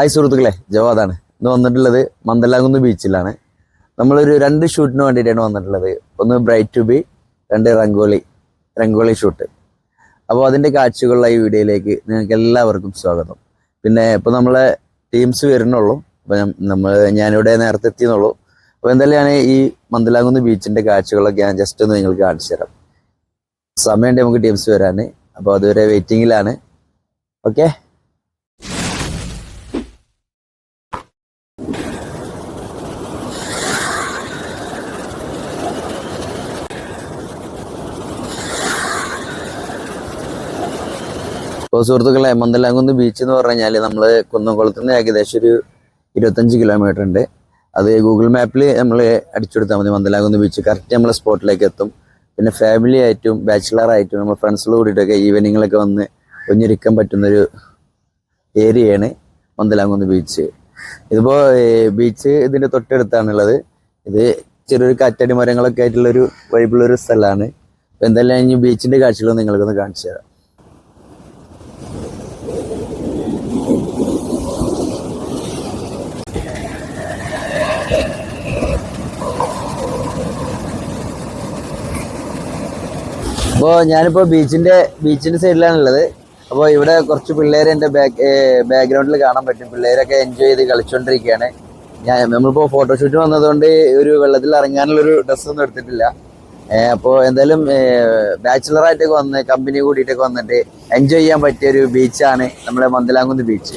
Hi സുഹൃത്തുക്കളെ. ജവാദാണ്. ഇന്ന് വന്നിട്ടുള്ളത് മന്ദലാകുന്ന് ബീച്ചിലാണ്. നമ്മളൊരു രണ്ട് ഷൂട്ടിന് വേണ്ടിയിട്ടാണ് വന്നിട്ടുള്ളത്. ഒന്ന് ബ്രൈറ്റ് ടു ബി രണ്ട് റംഗോളി റംഗോളി ഷൂട്ട് അപ്പോൾ അതിന്റെ കാഴ്ചകളുള്ള ഈ വീഡിയോയിലേക്ക് നിങ്ങൾക്ക് എല്ലാവർക്കും സ്വാഗതം. പിന്നെ ഇപ്പോൾ നമ്മളെ ടീംസ് വരുന്നുള്ളൂ. അപ്പം നമ്മൾ ഞാനിവിടെ നേരത്തെ എത്തിയെന്നുള്ളൂ. അപ്പോൾ എന്തായാലും ഞാൻ ഈ മന്ദലാകുന്ന് ബീച്ചിന്റെ കാഴ്ചകളൊക്കെ ഞാൻ ജസ്റ്റ് ഒന്ന് നിങ്ങൾക്ക് കാണിച്ചു തരാം. സമയമുണ്ട് നമുക്ക് ടീംസ് വരാൻ. അപ്പോൾ അതുവരെ വെയിറ്റിങ്ങിലാണ് ഓക്കെ ഇപ്പോൾ സുഹൃത്തുക്കളെ മന്ദലാംകുന്ന് ബീച്ച് എന്ന് പറഞ്ഞു കഴിഞ്ഞാൽ നമ്മൾ കുന്നംകുളത്ത് നിന്ന് ഏകദേശം ഒരു ഇരുപത്തഞ്ച് കിലോമീറ്റർ ഉണ്ട്. അത് ഗൂഗിൾ മാപ്പിൽ നമ്മൾ അടിച്ചെടുത്താൽ മതി. മന്ദലാംകുന്ന് ബീച്ച് കറക്റ്റ് നമ്മളെ സ്പോട്ടിലേക്ക് എത്തും. പിന്നെ ഫാമിലി ആയിട്ടും ബാച്ചിലർ ആയിട്ടും നമ്മൾ ഫ്രണ്ട്സിൽ കൂടിയിട്ടൊക്കെ ഈവനിങ്ങിലൊക്കെ വന്ന് ഒഞ്ഞിരിക്കാൻ പറ്റുന്നൊരു ഏരിയയാണ് മന്ദലാംകുന്ന് ബീച്ച് ഇതിപ്പോൾ ബീച്ച് ഇതിന്റെ തൊട്ടടുത്താണുള്ളത്. ഇത് ചെറിയൊരു കാറ്റടി മരങ്ങളൊക്കെ ആയിട്ടുള്ളൊരു വൈബിളൊരു സ്ഥലമാണ്. അപ്പോൾ എന്തായാലും ഇനി ബീച്ചിന്റെ കാഴ്ചകൾ നിങ്ങൾക്കൊന്ന് കാണിച്ചു തരാം. അപ്പോൾ ബീച്ചിന്റെ ബീച്ചിന്റെ സൈഡിലാണ് ഉള്ളത്. അപ്പോൾ ഇവിടെ കുറച്ച് പിള്ളേർ എന്റെ ബാക്ക് ബാക്ക്ഗ്രൗണ്ടിൽ കാണാൻ പറ്റും. പിള്ളേരൊക്കെ എൻജോയ് ചെയ്ത് കളിച്ചുകൊണ്ടിരിക്കുകയാണ് ഞാൻ നമ്മളിപ്പോൾ ഫോട്ടോഷൂട്ട് വന്നതുകൊണ്ട് ഒരു വെള്ളത്തിൽ ഇറങ്ങാനുള്ളൊരു ഡ്രസ്സൊന്നും എടുത്തിട്ടില്ല. അപ്പോൾ എന്തായാലും ബാച്ചിലറായിട്ടൊക്കെ വന്ന് കമ്പനി കൂടിയിട്ടൊക്കെ വന്നിട്ട് എൻജോയ് ചെയ്യാൻ പറ്റിയ ഒരു ബീച്ചാണ് നമ്മുടെ മന്ദലാംകുന്ന് ബീച്ച്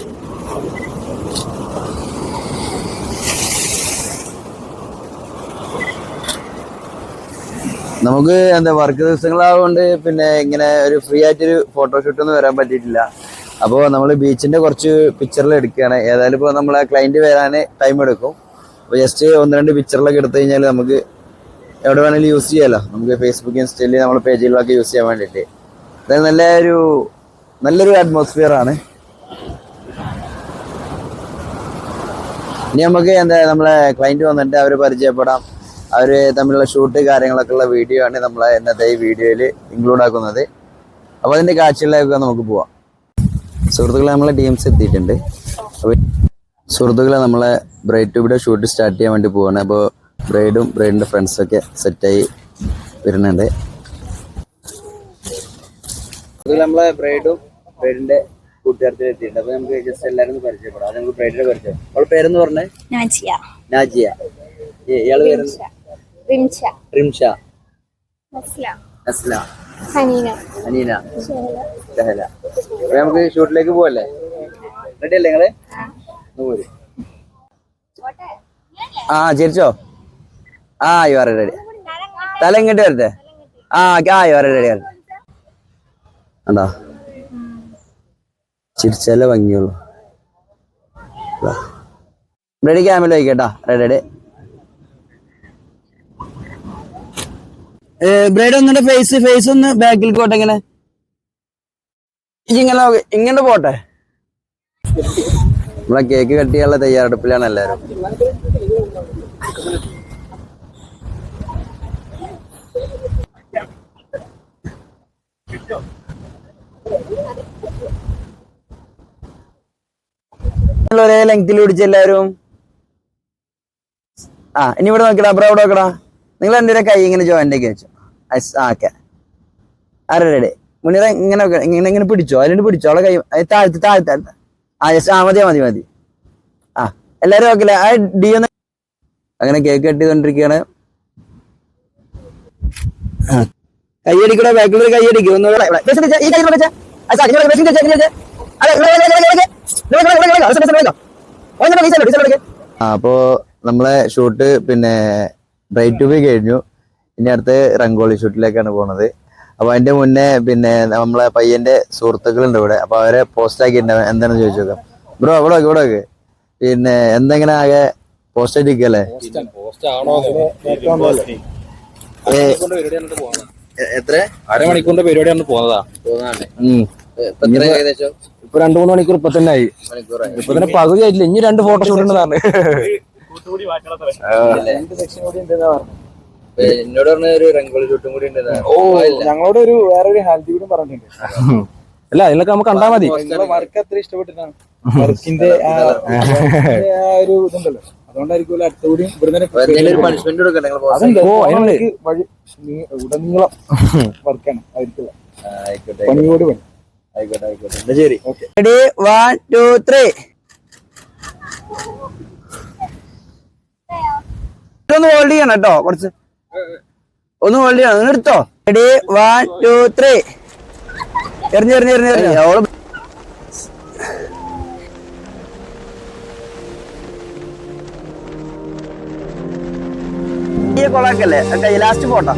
നമുക്ക് എന്താ വർക്ക് ദിവസങ്ങളായതുകൊണ്ട് പിന്നെ ഇങ്ങനെ ഒരു ഫ്രീ ആയിട്ടൊരു ഫോട്ടോഷൂട്ട് ഒന്നും വരാൻ പറ്റിയിട്ടില്ല. അപ്പോൾ നമ്മൾ ബീച്ചിന്റെ കുറച്ച് പിക്ചറിൽ എടുക്കുകയാണ്. ഏതായാലും ഇപ്പോൾ നമ്മളെ ക്ലയന്റ് വരാൻ ടൈം എടുക്കും. അപ്പോൾ ജസ്റ്റ് ഒന്ന് രണ്ട് പിക്ചറിലൊക്കെ എടുത്തു കഴിഞ്ഞാൽ നമുക്ക് എവിടെ വേണമെങ്കിലും യൂസ് ചെയ്യാമല്ലോ നമുക്ക് ഫേസ്ബുക്ക് ഇൻസ്റ്റയിൽ നമ്മുടെ പേജുകളിലൊക്കെ യൂസ് ചെയ്യാൻ വേണ്ടിയിട്ട്. അതായത് നല്ല ഒരു നല്ലൊരു അറ്റ്മോസ്ഫിയർ ആണ്. ഇനി നമുക്ക് എന്താ നമ്മളെ ക്ലയന്റ് വന്നിട്ട് അവർ പരിചയപ്പെടാം. അവർ തമ്മിലുള്ള ഷൂട്ട് കാര്യങ്ങളൊക്കെ ഉള്ള വീഡിയോ ആണ് നമ്മളെ ഇന്നത്തെ ഈ വീഡിയോയിൽ ഇൻക്ലൂഡ് ആക്കുന്നത്. അപ്പോൾ അതിന്റെ കാഴ്ചകളിലേക്ക് നമുക്ക് പോവാം. സുഹൃത്തുക്കളെ നമ്മളെ ടീംസ് എത്തിയിട്ടുണ്ട്. അപ്പോൾ സുഹൃത്തുക്കളെ നമ്മളെ ബ്രൈഡ് ട്യൂബിയുടെ ഷൂട്ട് സ്റ്റാർട്ട് ചെയ്യാൻ വേണ്ടി പോവാണ്. അപ്പോൾ ബ്രൈഡും ബ്രൈഡിന്റെ ബ്രൈഡിന്റെ ഫ്രണ്ട്സൊക്കെ സെറ്റായി വരുന്നുണ്ട്. നമ്മളെ ബ്രൈഡും ബ്രൈഡിന്റെ കൂട്ടുകാരത്തിൽ എത്തിയിട്ടുണ്ട്. അപ്പോൾ നമുക്ക് ജസ്റ്റ് എല്ലാവരും ഒന്ന് പരിചയപ്പെടാം. അത് നമുക്ക് ബ്രൈഡിനെ പരിചയം. അവൾ പേരെന്ന് പറഞ്ഞേ? നാജിയ. നാജിയ. ഇയാൾ പേര് റിംഷ. റിംഷ. അസ്ല അസ്ല ഹനീന. അനീന ഷഹല. അപ്പൊ നമുക്ക് ഷൂട്ടിലേക്ക് പോവല്ലേ? റെഡി അല്ലേ നിങ്ങൾ പോര്. ആ ചിരിച്ചോ? ആ യു ആർ റെഡി തല ഇങ്ങോട്ട് വരട്ടെ. ആ ആ യു ആർ റെഡി വരട്ടെ കണ്ടോ? ചിരിച്ചാലേ ഭംഗിയുള്ളൂ. റെഡി ക്യാമറ വയ്ക്കട്ടാ റെഡി റെഡി ബ്രൈഡ് ഒന്നിന്റെ ഫേസ് ഫേസ് ഒന്ന് ബാക്കിൽ പോട്ടെ ഇങ്ങനെ. ഇങ്ങനെ. ഇങ്ങനെ പോട്ടെ. നമ്മളെ കേക്ക് കട്ടിയുള്ള തയ്യാറെടുപ്പിലാണ് എല്ലാരും ഒരേ ലെങ്തിൽ പിടിച്ച് എല്ലാവരും. ആ ഇനി ഇവിടെ നോക്കടാ ബ്രോ ഇവിടെ നോക്കടാ. നിങ്ങൾ എന്റെ കൈ ഇങ്ങനെ ജോയിന്റെയൊക്കെ വെച്ചു? ഓക്കെ അരടെ റെഡി മുന്നിറ ഇങ്ങനെ ഇങ്ങനെ ഇങ്ങനെ പിടിച്ചോ അതിന് പിടിച്ചോ അവളെ കൈ താഴ്ത്തി താഴ്ത്തി. ആ യെസ് ആ മതി മതി മതി ആ എല്ലാരും നോക്കില്ലേ ആ ഡി ഒന്ന് അങ്ങനെ കേക്ക് കട്ട് ചെയ്തോണ്ടിരിക്കുകയാണ്. കൈയടിക്കടോ ബാക്കിലൊരു കൈയടിക്കും ഒന്ന് അപ്പോ നമ്മളെ ഷൂട്ട് പിന്നെ ബ്രൈറ്റ് ടു ബി കഴിഞ്ഞു ഇനി അടുത്ത് റംഗോളി ഷൂട്ടിലേക്കാണ് പോണത്. അപ്പൊ അതിന്റെ മുന്നേ പിന്നെ നമ്മളെ പയ്യന്റെ സുഹൃത്തുക്കളുണ്ട് ഇവിടെ. അപ്പൊ അവരെ പോസ്റ്റ് ആക്കിയിട്ടുണ്ട്? എന്താണെന്ന് ചോദിച്ചു നോക്കാം. ബ്രോ ഇവിടെ നോക്ക്, ഇവിടെ നോക്ക്. പിന്നെ എന്തെങ്ങനെ ആകെ പോസ്റ്റ് ആയിട്ടിരിക്കല്ലേ? എത്ര? അരമണിക്കൂറിന്റെ പരിപാടിയാണ് പോകുന്നതാ ഉം. ഇപ്പൊ രണ്ടു മൂന്ന് മണിക്കൂർ ഇപ്പൊ തന്നെ ആയി. ഇപ്പൊ തന്നെ പകുതി ആയിട്ടില്ല. ഇനി രണ്ട് ഫോട്ടോ ഷൂട്ട് ഉണ്ടെന്നാണ്. ഏ, എന്നോട് പറഞ്ഞ ഒരു റംഗോളി ഷൂട്ടും കൂടി ഉണ്ട് ഓ ഞങ്ങളോട് ഒരു വേറെ ഒരു ഹാൽത്തി കൂടി പറഞ്ഞിട്ടുണ്ട്. അല്ല അതിലൊക്കെ നമുക്ക് കണ്ടാ മതി. വർക്ക് അത്ര ഇഷ്ടപ്പെട്ടിട്ടാണ് വർക്കിന്റെ ആ ഒരു ഇതുണ്ടല്ലോ. അതുകൊണ്ടായിരിക്കും അടുത്ത കൂടി ഇവിടുന്ന് വഴി ഉടനീളം വർക്കാണ്. പണിയോട് പണി. ആയിക്കോട്ടെ ആയിക്കോട്ടെ. റെഡി വൺ ടു ത്രീ ഒന്ന് ഹോൾഡ് ചെയ്യണം കേട്ടോ കുറച്ച്. ഒന്ന് ഹോൾഡ് ചെയ്യണം എടുത്തോ റെഡി വൺ ടു ത്രീ എറിഞ്ഞ് എറിഞ്ഞ് എറിഞ്ഞ് എറിഞ്ഞ്. അവൾ കൊളാക്കല്ലേ? കൈ ലാസ്റ്റ് പോട്ടോ